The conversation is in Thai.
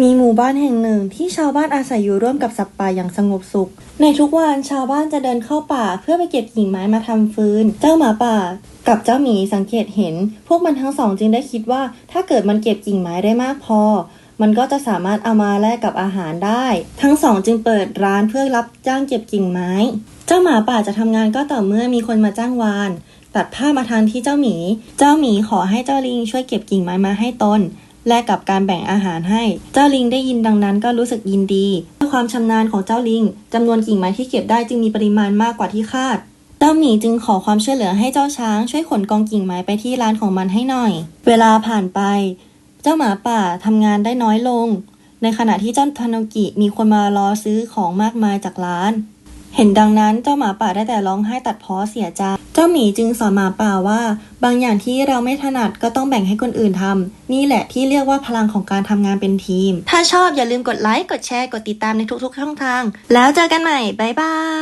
มีหมู่บ้านแห่งหนึ่งที่ชาวบ้านอาศัยอยู่ร่วมกับสัตว์ป่าอย่างสงบสุข ในทุกวันชาวบ้านจะเดินเข้าป่าเพื่อไปเก็บกิ่งไม้มาทำฟืน เจ้าหมาป่า กับเจ้าหมีสังเกตเห็น พวกมันทั้งสองจึงได้คิดว่า ถ้าเกิดมันเก็บกิ่งไม้ได้มากพอ มันก็จะสามารถเอามาแลกกับอาหารได้ ทั้งสองจึงเปิดร้านเพื่อรับจ้างเก็บกิ่งไม้ เจ้าหมาป่าจะทำงานก็ต่อเมื่อมีคนมาจ้างวานตัดผ้ามาทางที่เจ้าหมี เจ้าหมีขอให้เจ้าลิงช่วยเก็บกิ่งไม้มาให้ตน แลกกับการแบ่งอาหารให้ เจ้าลิงได้ยินดังนั้นก็รู้สึกยินดีด้วยความชำนาญของเจ้าลิงจำนวนกิ่งไม้ที่เก็บได้จึงมีปริมาณมากกว่าที่คาด เจ้าหมีจึงขอความช่วยเหลือให้เจ้าช้างช่วยขนกองกิ่งไม้ไปที่ร้านของมันให้หน่อย เวลาผ่านไป เจ้าหมาป่าทำงานได้น้อยลง ในขณะที่เจ้าทานุกิมีคนมารอซื้อของมากมายจากร้าน เห็นดังนั้นเจ้าหมาป่าได้แต่ร้องไห้ตัดพ้อเสียใจเจ้าหมีจึงสอนหมาป่าว่า บางอย่างที่เราไม่ถนัดก็ต้องแบ่งให้คนอื่นทำนี่แหละที่เรียกว่าพลังของการทำงานเป็นทีม ถ้าชอบอย่าลืมกดไลค์กดแชร์กดติดตามในทุกๆช่องทาง แล้วเจอกันใหม่บ๊ายบาย